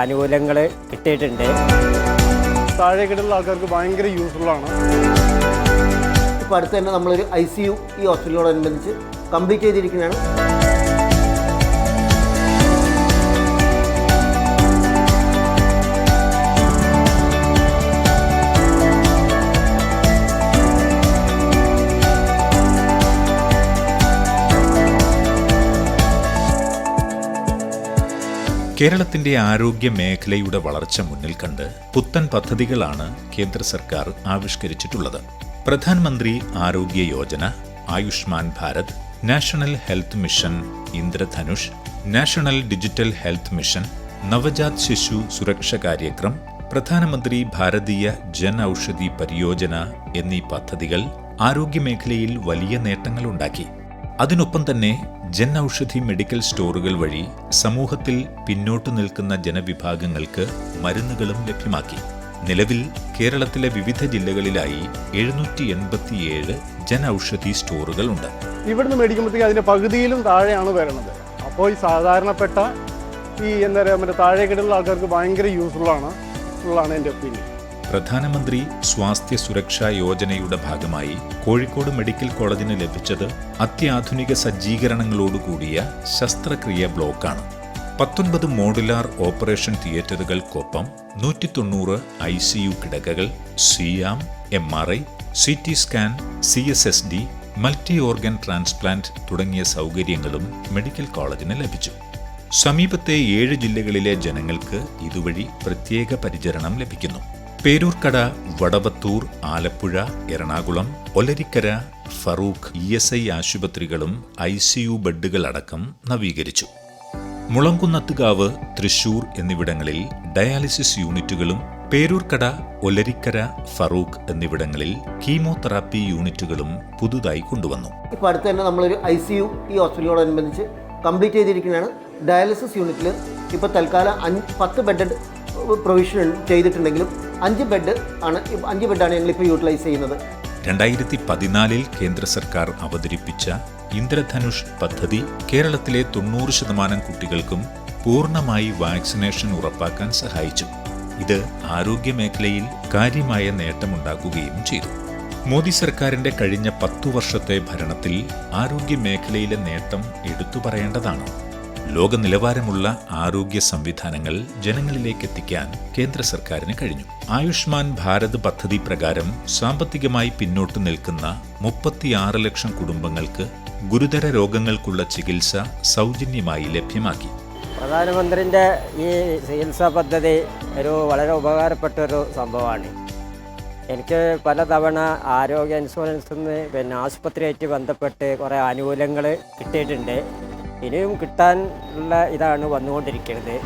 ആനുകൂല്യങ്ങൾ കിട്ടിയിട്ടുണ്ട്. താഴേക്കിടയിലുള്ള ആൾക്കാർക്ക് ഭയങ്കര യൂസ്ഫുൾ ആണ്. ഇപ്പോൾ അടുത്ത് തന്നെ നമ്മളൊരു ഐ സി യു ഈ ഹോസ്പിറ്റലിനോടനുബന്ധിച്ച് കംപ്ലീറ്റ് ചെയ്തിരിക്കുന്നതാണ് കേരളത്തിന്റെ ആരോഗ്യ മേഖലയുടെ വളർച്ച മുന്നിൽ കണ്ട് പുത്തൻ പദ്ധതികളാണ് കേന്ദ്ര സർക്കാർ ആവിഷ്കരിച്ചിട്ടുള്ളത്. പ്രധാനമന്ത്രി ആരോഗ്യ Yojana Ayushman Bharat national health mission Indradhanush national digital health mission നവജാത് ശിശു സുരക്ഷ കാര്യക്രം പ്രധാനമന്ത്രി ഭാരതീയ ജൻ ഔഷധി പരിയോജന എന്നീ പദ്ധതികൾ ആരോഗ്യമേഖലയിൽ വലിയ നേട്ടങ്ങളുണ്ടാക്കി. അതിനൊപ്പം തന്നെ ജൻ ഔഷധി മെഡിക്കൽ സ്റ്റോറുകൾ വഴി സമൂഹത്തിൽ പിന്നോട്ടു നിൽക്കുന്ന ജനവിഭാഗങ്ങൾക്ക് മരുന്നുകളും ലഭ്യമാക്കി. നിലവിൽ കേരളത്തിലെ വിവിധ ജില്ലകളിലായി എഴുന്നൂറ്റി എൺപത്തിയേഴ് ജൻ ഔഷധി സ്റ്റോറുകൾ ഉണ്ട്. ഇവിടുന്ന് മേടിക്കുമ്പോഴത്തേക്ക് അതിന്റെ പകുതിയിലും താഴെയാണ് വരുന്നത് അപ്പോൾ ഈ സാധാരണപ്പെട്ട ഈ എന്താ പറയുക മറ്റേ താഴേക്കിടയിലുള്ള ആൾക്കാർക്ക് ഭയങ്കര യൂസ്ഫുൾ ആണ്. എന്നുള്ളതാണ് എന്റെ ഒപ്പീനിയൻ പ്രധാനമന്ത്രി സ്വാസ്ഥ്യ സുരക്ഷാ യോജനയുടെ ഭാഗമായി കോഴിക്കോട് മെഡിക്കൽ കോളേജിന് ലഭിച്ചത് അത്യാധുനിക സജ്ജീകരണങ്ങളോടുകൂടിയ ശസ്ത്രക്രിയ ബ്ലോക്കാണ്. പത്തൊൻപത് മോഡുലാർ ഓപ്പറേഷൻ തിയേറ്ററുകൾക്കൊപ്പം നൂറ്റി തൊണ്ണൂറ് ഐ സി യു കിടക്കകൾ സിയാം M R I C T scan C S S D multi organ transplant തുടങ്ങിയ സൗകര്യങ്ങളും മെഡിക്കൽ കോളേജിന് ലഭിച്ചു. സമീപത്തെ ഏഴ് ജില്ലകളിലെ ജനങ്ങൾക്ക് ഇതുവഴി പ്രത്യേക പരിചരണം ലഭിക്കുന്നു. Peroorkada Vadavathoor Alappuzha Ernakulam Olarikkara Farook E S I ആശുപത്രികളും ഐ സി യു ബെഡുകളടക്കം നവീകരിച്ചു. മുളങ്കുന്നത്തുകാവ് തൃശൂർ എന്നിവിടങ്ങളിൽ ഡയാലിസിസ് യൂണിറ്റുകളും പേരൂർക്കട ഒലരിക്കര ഫറൂഖ് എന്നിവിടങ്ങളിൽ കീമോതെറാപ്പി യൂണിറ്റുകളും പുതുതായി കൊണ്ടുവന്നു. ഇപ്പോൾ അടുത്ത് തന്നെ നമ്മളൊരു ഐ സി യു ഈ ഹോസ്പിറ്റലിനോടനുബന്ധിച്ച് കംപ്ലീറ്റ് ചെയ്തിരിക്കുന്നതാണ്. ഡയാലിസിസ് യൂണിറ്റിൽ ഇപ്പോൾ തൽക്കാലം അഞ്ച് പത്ത് ബെഡ് പ്രൊവിഷൻ ചെയ്തിട്ടുണ്ടെങ്കിലും അഞ്ച് ബെഡ് ആണ് അഞ്ച് ബെഡാണ് ഞങ്ങളിപ്പോൾ യൂട്ടിലൈസ് ചെയ്യുന്നത്. രണ്ടായിരത്തി പതിനാലിൽ കേന്ദ്ര സർക്കാർ അവതരിപ്പിച്ച ഇന്ദ്രധനുഷ് പദ്ധതി കേരളത്തിലെ തൊണ്ണൂറ് ശതമാനം കുട്ടികൾക്കും പൂർണമായി വാക്സിനേഷൻ ഉറപ്പാക്കാൻ സഹായിച്ചു. ഇത് ആരോഗ്യമേഖലയിൽ കാര്യമായ നേട്ടമുണ്ടാക്കുകയും ചെയ്തു. മോദി സർക്കാരിന്റെ കഴിഞ്ഞ പത്തു വർഷത്തെ ഭരണത്തിൽ ആരോഗ്യമേഖലയിലെ നേട്ടം എടുത്തു പറയേണ്ടതാണ്. ലോക നിലവാരമുള്ള ആരോഗ്യ സംവിധാനങ്ങൾ ജനങ്ങളിലേക്ക് എത്തിക്കാൻ കേന്ദ്ര സർക്കാരിന് കഴിഞ്ഞു. ആയുഷ്മാൻ ഭാരത് പദ്ധതി പ്രകാരം സാമ്പത്തികമായി പിന്നോട്ട് നിൽക്കുന്ന മുപ്പത്തിയാറ് ലക്ഷം കുടുംബങ്ങൾക്ക് ഗുരുതര രോഗങ്ങൾക്കുള്ള ചികിത്സ സൗജന്യമായി ലഭ്യമാക്കി. പ്രധാനമന്ത്രിന്റെ ഈ ചികിത്സാ പദ്ധതി ഒരു വളരെ ഉപകാരപ്പെട്ട ഒരു സംഭവമാണ്. എനിക്ക് പലതവണ ആരോഗ്യ ഇൻഷുറൻസിൽ നിന്ന് പിന്നെ ആശുപത്രിയായിട്ട് ബന്ധപ്പെട്ട് കുറേ ആനുകൂല്യങ്ങൾ കിട്ടിയിട്ടുണ്ട്. ഇനിയും കിട്ടാനുള്ള ഇതാണ് വന്നുകൊണ്ടിരിക്കുന്നത്.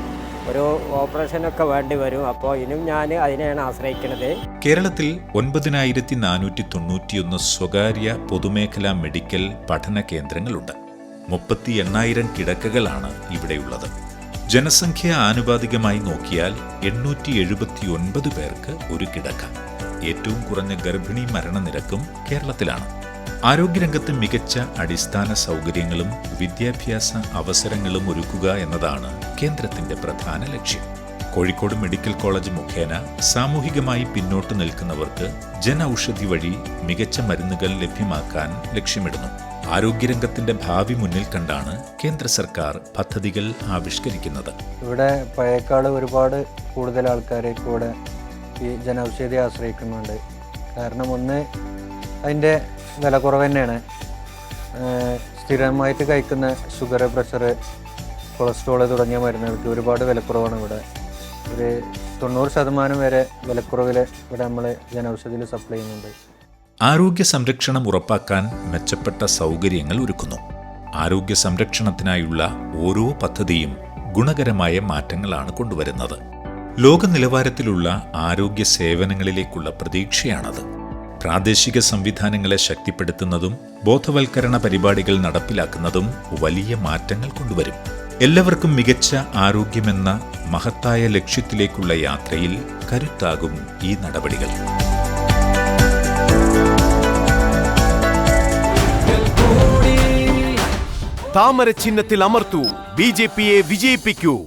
ഒരു ഓപ്പറേഷനൊക്കെ വേണ്ടി വരും. അപ്പോൾ ഇനിയും ഞാൻ അതിനെയാണ് ആശ്രയിക്കുന്നത്. കേരളത്തിൽ ഒൻപതിനായിരത്തി നാനൂറ്റി തൊണ്ണൂറ്റിയൊന്ന് സ്വകാര്യ പൊതുമേഖലാ മെഡിക്കൽ പഠന കേന്ദ്രങ്ങളുണ്ട്. മുപ്പത്തി എണ്ണായിരം കിടക്കകളാണ് ഇവിടെയുള്ളത്. ജനസംഖ്യ ആനുപാതികമായി നോക്കിയാൽ എണ്ണൂറ്റി എഴുപത്തി ഒൻപത് പേർക്ക് ഒരു കിടക്ക. ഏറ്റവും കുറഞ്ഞ ഗർഭിണി മരണനിരക്കും കേരളത്തിലാണ്. ആരോഗ്യരംഗത്ത് മികച്ച അടിസ്ഥാന സൗകര്യങ്ങളും വിദ്യാഭ്യാസ അവസരങ്ങളും ഒരുക്കുക എന്നതാണ് കേന്ദ്രത്തിന്റെ പ്രധാന ലക്ഷ്യം. കോഴിക്കോട് മെഡിക്കൽ കോളേജ് മുഖേന സാമൂഹികമായി പിന്നോട്ട് നിൽക്കുന്നവർക്ക് ജൻ ഔഷധി വഴി മികച്ച മരുന്നുകൾ ലഭ്യമാക്കാൻ ലക്ഷ്യമിടുന്നു. ആരോഗ്യരംഗത്തിന്റെ ഭാവി മുന്നിൽ കണ്ടാണ് കേന്ദ്ര സർക്കാർ പദ്ധതികൾ ആവിഷ്കരിക്കുന്നത്. ഇവിടെ പഴയക്കാൾ ഒരുപാട് കൂടുതൽ ആൾക്കാരെ കൂടെ ഈ ജനൌഷധി ആശ്രയിക്കുന്നുണ്ട്. കാരണം ഒന്ന് അതിന്റെ വില കുറവ് തന്നെയാണ് സ്ഥിരമായിട്ട് കഴിക്കുന്ന ഷുഗർ പ്രഷർ കൊളസ്ട്രോൾ തുടങ്ങിയ മരുന്നുകൾക്ക് ഒരുപാട് വിലക്കുറവാണ് ഇവിടെ. ഒരു തൊണ്ണൂറ് ശതമാനം വരെ വിലക്കുറവിൽ ഇവിടെ നമ്മൾ ജനൌഷധിയിൽ സപ്ലൈ ചെയ്യുന്നുണ്ട്. ആരോഗ്യ സംരക്ഷണം ഉറപ്പാക്കാൻ മെച്ചപ്പെട്ട സൗകര്യങ്ങൾ ഒരുക്കുന്നു. ആരോഗ്യ സംരക്ഷണത്തിനായുള്ള ഓരോ പദ്ധതിയും ഗുണകരമായ മാറ്റങ്ങളാണ് കൊണ്ടുവരുന്നത്. ലോക നിലവാരത്തിലുള്ള ആരോഗ്യ സേവനങ്ങളിലേക്കുള്ള പ്രതീക്ഷയാണത്. പ്രാദേശിക സംവിധാനങ്ങളെ ശക്തിപ്പെടുത്തുന്നതും ബോധവൽക്കരണ പരിപാടികൾ നടപ്പിലാക്കുന്നതും വലിയ മാറ്റങ്ങൾ കൊണ്ടുവരും. എല്ലാവർക്കും മികച്ച ആരോഗ്യമെന്ന മഹത്തായ ലക്ഷ്യത്തിലേക്കുള്ള യാത്രയിൽ കരുത്താകും ഈ നടപടികൾ. താമര ചിഹ്നത്തിൽ അമർത്തൂ. ബി ജെ പിയെ വിജയിപ്പിക്കൂ.